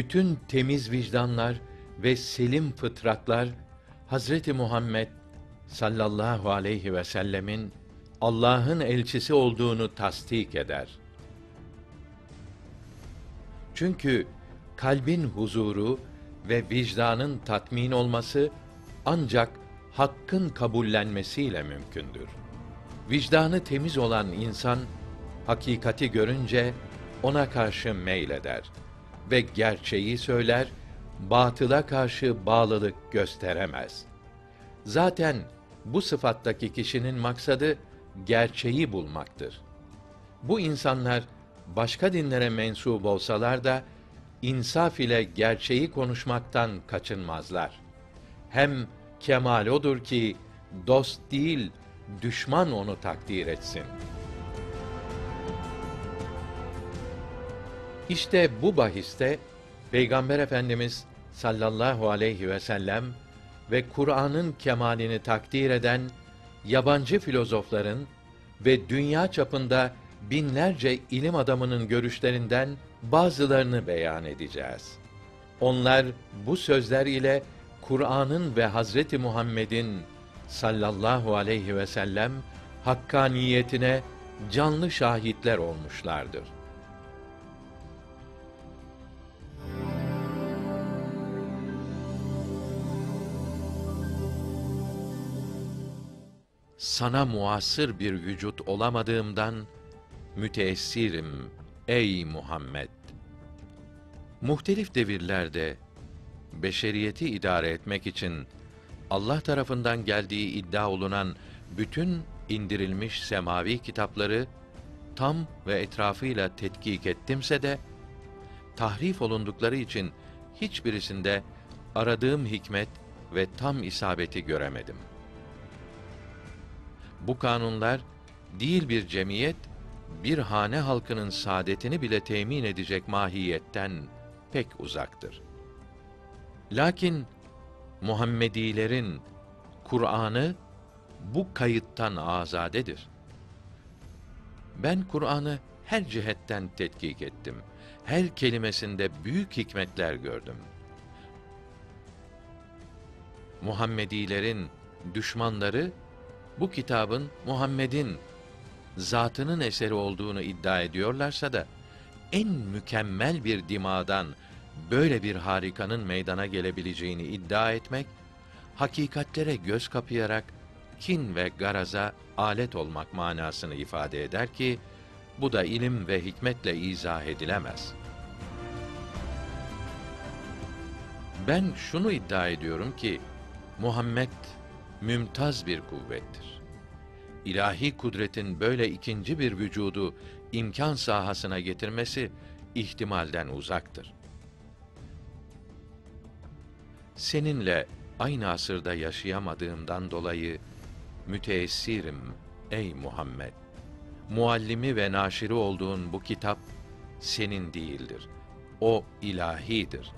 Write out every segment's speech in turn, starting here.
Bütün temiz vicdanlar ve selim fıtratlar Hazreti Muhammed sallallahu aleyhi ve sellemin Allah'ın elçisi olduğunu tasdik eder. Çünkü kalbin huzuru ve vicdanın tatmin olması ancak hakkın kabullenmesiyle mümkündür. Vicdanı temiz olan insan hakikati görünce ona karşı meyleder ve gerçeği söyler, batıla karşı bağlılık gösteremez. Zaten bu sıfattaki kişinin maksadı gerçeği bulmaktır. Bu insanlar başka dinlere mensup olsalar da insaf ile gerçeği konuşmaktan kaçınmazlar. Hem kemal odur ki dost değil düşman onu takdir etsin. İşte bu bahiste Peygamber Efendimiz sallallahu aleyhi ve sellem ve Kur'an'ın kemalini takdir eden yabancı filozofların ve dünya çapında binlerce ilim adamının görüşlerinden bazılarını beyan edeceğiz. Onlar bu sözler ile Kur'an'ın ve Hazreti Muhammed'in sallallahu aleyhi ve sellem hakkaniyetine canlı şahitler olmuşlardır. Sana muasır bir vücut olamadığımdan müteessirim ey Muhammed. Muhtelif devirlerde beşeriyeti idare etmek için Allah tarafından geldiği iddia olunan bütün indirilmiş semavi kitapları tam ve etrafıyla tetkik ettimse de tahrif olundukları için hiçbirisinde aradığım hikmet ve tam isabeti göremedim. Bu kanunlar değil bir cemiyet, bir hane halkının saadetini bile temin edecek mahiyetten pek uzaktır. Lakin Muhammedilerin Kur'an'ı bu kayıttan azadedir. Ben Kur'an'ı her cihetten tetkik ettim. Her kelimesinde büyük hikmetler gördüm. Muhammedilerin düşmanları bu kitabın Muhammed'in zatının eseri olduğunu iddia ediyorlarsa da en mükemmel bir dimadan böyle bir harikanın meydana gelebileceğini iddia etmek hakikatlere göz kapayarak kin ve garaza alet olmak manasını ifade eder ki bu da ilim ve hikmetle izah edilemez. Ben şunu iddia ediyorum ki Muhammed mümtaz bir kuvvettir. İlahi kudretin böyle ikinci bir vücudu imkan sahasına getirmesi ihtimalden uzaktır. Seninle aynı asırda yaşayamadığımdan dolayı müteessirim ey Muhammed. Muallimi ve naşiri olduğun bu kitap senin değildir. O ilahidir.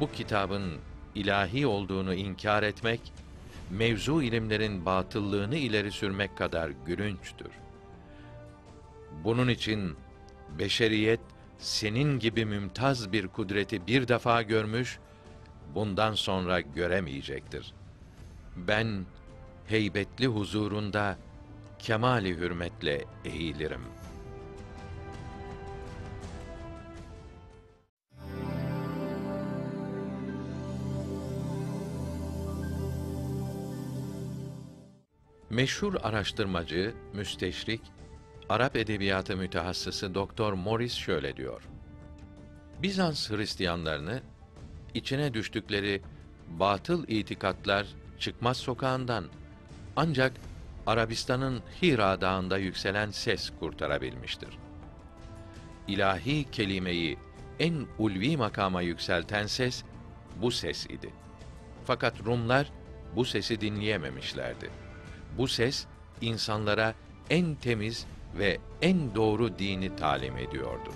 Bu kitabın ilahi olduğunu inkar etmek, mevzu ilimlerin batıllığını ileri sürmek kadar gülünçtür. Bunun için beşeriyet senin gibi mümtaz bir kudreti bir defa görmüş, bundan sonra göremeyecektir. Ben heybetli huzurunda kemali hürmetle eğilirim. Meşhur araştırmacı, müsteşrik Arap edebiyatı mütehassısı Doktor Morris şöyle diyor. Bizans Hristiyanlarını içine düştükleri batıl itikatlar çıkmaz sokağından ancak Arabistan'ın Hira Dağı'nda yükselen ses kurtarabilmiştir. İlahi kelimeyi en ulvi makama yükselten ses bu ses idi. Fakat Rumlar bu sesi dinleyememişlerdi. Bu ses insanlara en temiz ve en doğru dini talim ediyordu.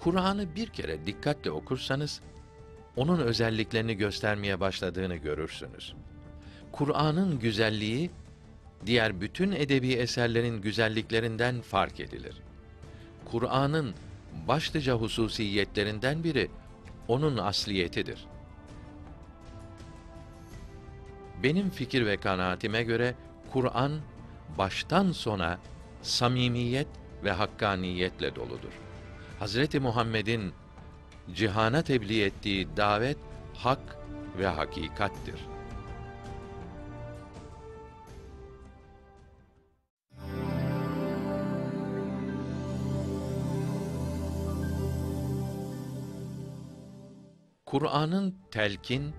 Kur'an'ı bir kere dikkatle okursanız, onun özelliklerini göstermeye başladığını görürsünüz. Kur'an'ın güzelliği diğer bütün edebi eserlerin güzelliklerinden fark edilir. Kur'an'ın başlıca hususiyetlerinden biri onun asliyetidir. Benim fikir ve kanaatime göre Kur'an baştan sona samimiyet ve hakkaniyetle doludur. Hazreti Muhammed'in cihana tebliğ ettiği davet hak ve hakikattir. Kur'an'ın telkin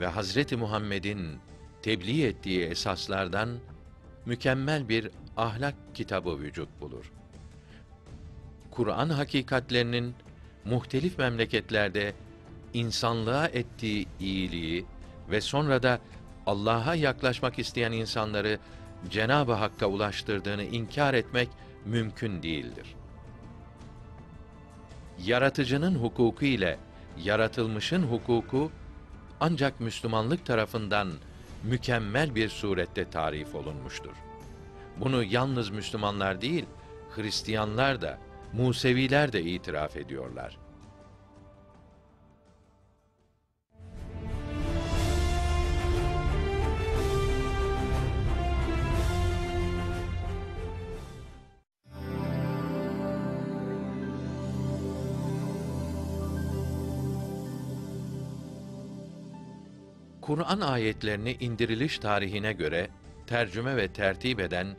ve Hazreti Muhammed'in tebliğ ettiği esaslardan mükemmel bir ahlak kitabı vücut bulur. Kur'an hakikatlerinin muhtelif memleketlerde insanlığa ettiği iyiliği ve sonra da Allah'a yaklaşmak isteyen insanları Cenab-ı Hakk'a ulaştırdığını inkar etmek mümkün değildir. Yaratıcının hukuku ile yaratılmışın hukuku ancak Müslümanlık tarafından mükemmel bir surette tarif olunmuştur. Bunu yalnız Müslümanlar değil, Hristiyanlar da, Museviler de itiraf ediyorlar. Kur'an ayetlerini indiriliş tarihine göre tercüme ve tertip eden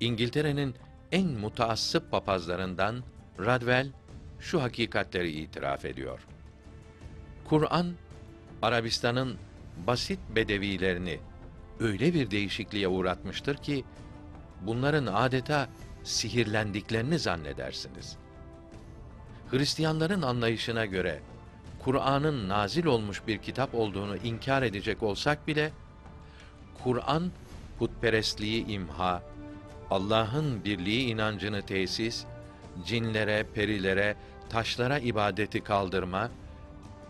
İngiltere'nin en mutaassıp papazlarından Radwell şu hakikatleri itiraf ediyor. Kur'an Arabistan'ın basit bedevilerini öyle bir değişikliğe uğratmıştır ki bunların adeta sihirlendiklerini zannedersiniz. Hristiyanların anlayışına göre Kur'an'ın nazil olmuş bir kitap olduğunu inkar edecek olsak bile Kur'an putperestliği imha, Allah'ın birliği inancını tesis, cinlere, perilere, taşlara ibadeti kaldırma,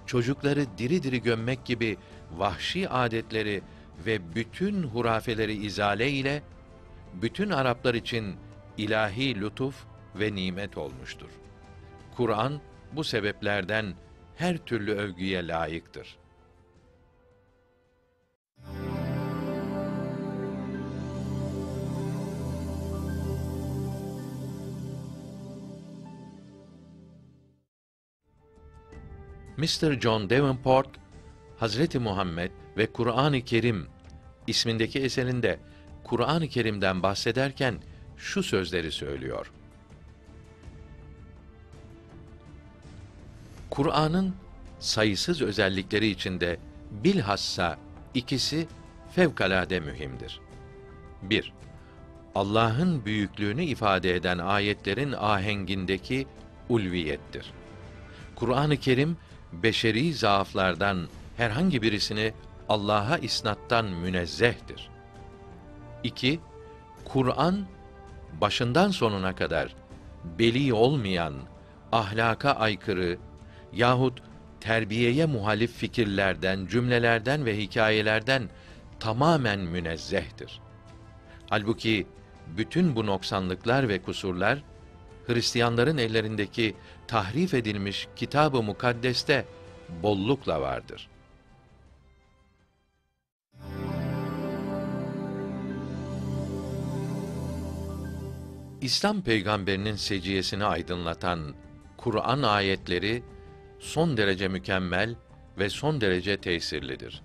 çocukları diri diri gömmek gibi vahşi adetleri ve bütün hurafeleri izale ile bütün Araplar için ilahi lütuf ve nimet olmuştur. Kur'an bu sebeplerden her türlü övgüye layıktır. Mr. John Davenport, Hazreti Muhammed ve Kur'an-ı Kerim ismindeki eserinde Kur'an-ı Kerim'den bahsederken şu sözleri söylüyor. Kur'an'ın sayısız özellikleri içinde bilhassa ikisi fevkalade mühimdir. 1. Allah'ın büyüklüğünü ifade eden ayetlerin ahengindeki ulviyettir. Kur'an-ı Kerim beşeri zaaflardan herhangi birisini Allah'a isnattan münezzehtir. 2. Kur'an başından sonuna kadar beli olmayan, ahlaka aykırı yahut terbiyeye muhalif fikirlerden, cümlelerden ve hikayelerden tamamen münezzehtir. Halbuki bütün bu noksanlıklar ve kusurlar Hristiyanların ellerindeki tahrif edilmiş Kitab-ı Mukaddes'te bollukla vardır. İslam peygamberinin seciyesini aydınlatan Kur'an ayetleri son derece mükemmel ve son derece tesirlidir.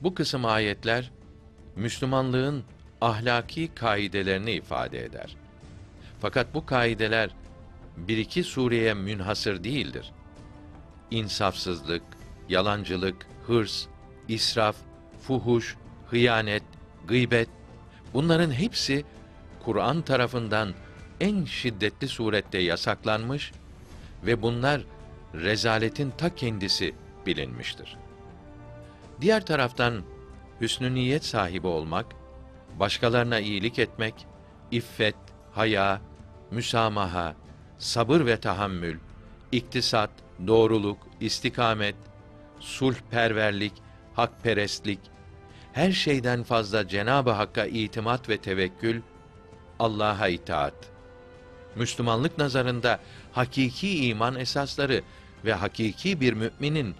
Bu kısım ayetler Müslümanlığın ahlaki kaidelerini ifade eder. Fakat bu kaideler bir iki sureye münhasır değildir. İnsafsızlık, yalancılık, hırs, israf, fuhuş, hıyanet, gıybet bunların hepsi Kur'an tarafından en şiddetli surette yasaklanmış ve bunlar rezaletin ta kendisi bilinmiştir. Diğer taraftan hüsnü niyet sahibi olmak, başkalarına iyilik etmek, iffet, haya, müsamaha, sabır ve tahammül, iktisat, doğruluk, istikamet, sulhperverlik, hakperestlik, her şeyden fazla Cenab-ı Hakk'a itimat ve tevekkül, Allah'a itaat. Müslümanlık nazarında hakiki iman esasları ve hakiki bir müminin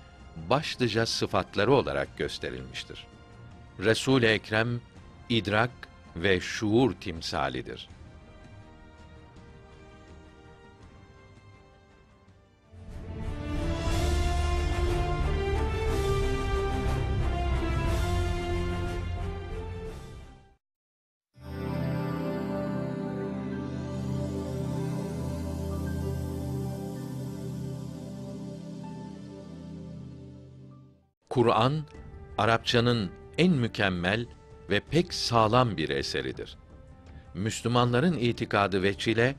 başlıca sıfatları olarak gösterilmiştir. Resul Ekrem idrak ve şuur timsalidir. Kur'an Arapçanın en mükemmel ve pek sağlam bir eseridir. Müslümanların itikadı veçile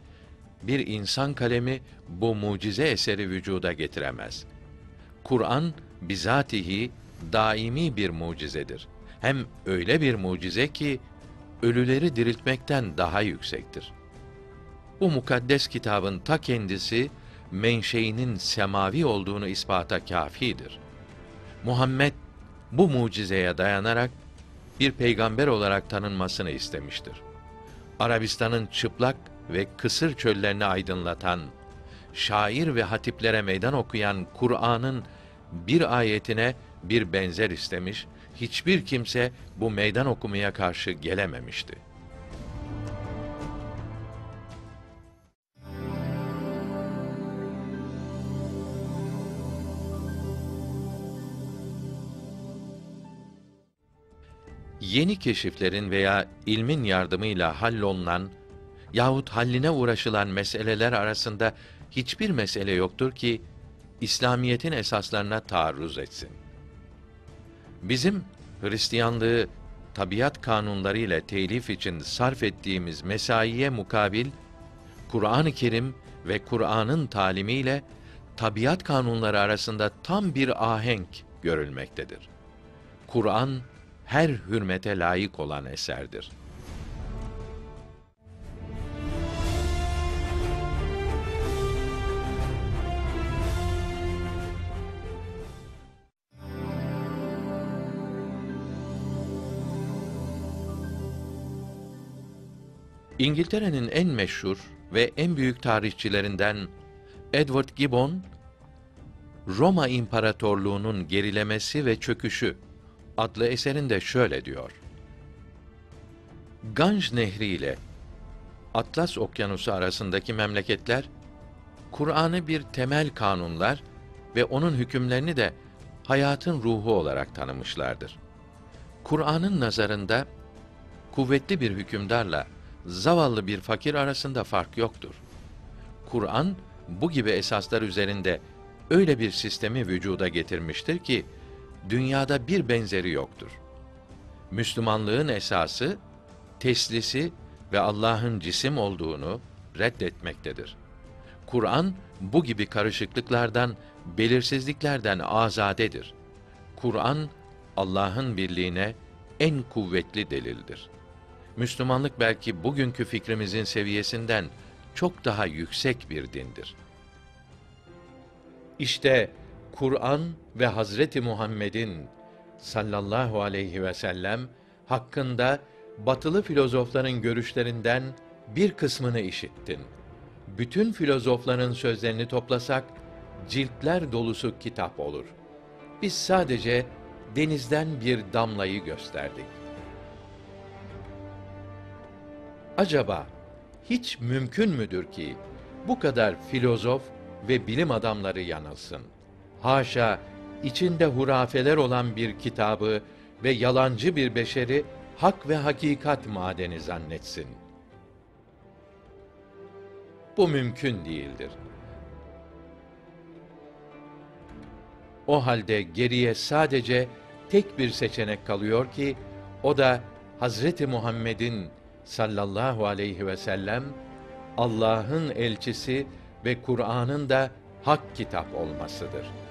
bir insan kalemi bu mucize eseri vücuda getiremez. Kur'an bizatihi daimi bir mucizedir. Hem öyle bir mucize ki ölüleri diriltmekten daha yüksektir. Bu mukaddes kitabın ta kendisi menşeinin semavi olduğunu ispata kâfidir. Muhammed bu mucizeye dayanarak bir peygamber olarak tanınmasını istemiştir. Arabistan'ın çıplak ve kısır çöllerini aydınlatan, şair ve hatiplere meydan okuyan Kur'an'ın bir ayetine bir benzer istemiş, hiçbir kimse bu meydan okumaya karşı gelememişti. Yeni keşiflerin veya ilmin yardımıyla hallolunan yahut halline uğraşılan meseleler arasında hiçbir mesele yoktur ki İslamiyetin esaslarına taarruz etsin. Bizim Hristiyanlığı tabiat kanunları ile telif için sarf ettiğimiz mesaiye mukabil Kur'an-ı Kerim ve Kur'an'ın talimiyle tabiat kanunları arasında tam bir ahenk görülmektedir. Kur'an her hürmete layık olan eserdir. İngiltere'nin en meşhur ve en büyük tarihçilerinden Edward Gibbon, Roma İmparatorluğu'nun gerilemesi ve çöküşü adlı eserinde şöyle diyor. Ganj Nehri ile Atlas Okyanusu arasındaki memleketler Kur'an'ı bir temel kanunlar ve onun hükümlerini de hayatın ruhu olarak tanımışlardır. Kur'an'ın nazarında kuvvetli bir hükümdarla zavallı bir fakir arasında fark yoktur. Kur'an bu gibi esaslar üzerinde öyle bir sistemi vücuda getirmiştir ki dünyada bir benzeri yoktur. Müslümanlığın esası teslisi ve Allah'ın cisim olduğunu reddetmektedir. Kur'an bu gibi karışıklıklardan, belirsizliklerden azadedir. Kur'an Allah'ın birliğine en kuvvetli delildir. Müslümanlık belki bugünkü fikrimizin seviyesinden çok daha yüksek bir dindir. İşte Kur'an ve Hazreti Muhammed'in sallallahu aleyhi ve sellem hakkında batılı filozofların görüşlerinden bir kısmını işittin. Bütün filozofların sözlerini toplasak ciltler dolusu kitap olur. Biz sadece denizden bir damlayı gösterdik. Acaba hiç mümkün müdür ki bu kadar filozof ve bilim adamları yanılsın? Haşa içinde hurafeler olan bir kitabı ve yalancı bir beşeri hak ve hakikat madeni zannetsin. Bu mümkün değildir. O halde geriye sadece tek bir seçenek kalıyor ki o da Hazreti Muhammed'in sallallahu aleyhi ve sellem Allah'ın elçisi ve Kur'an'ın da hak kitap olmasıdır.''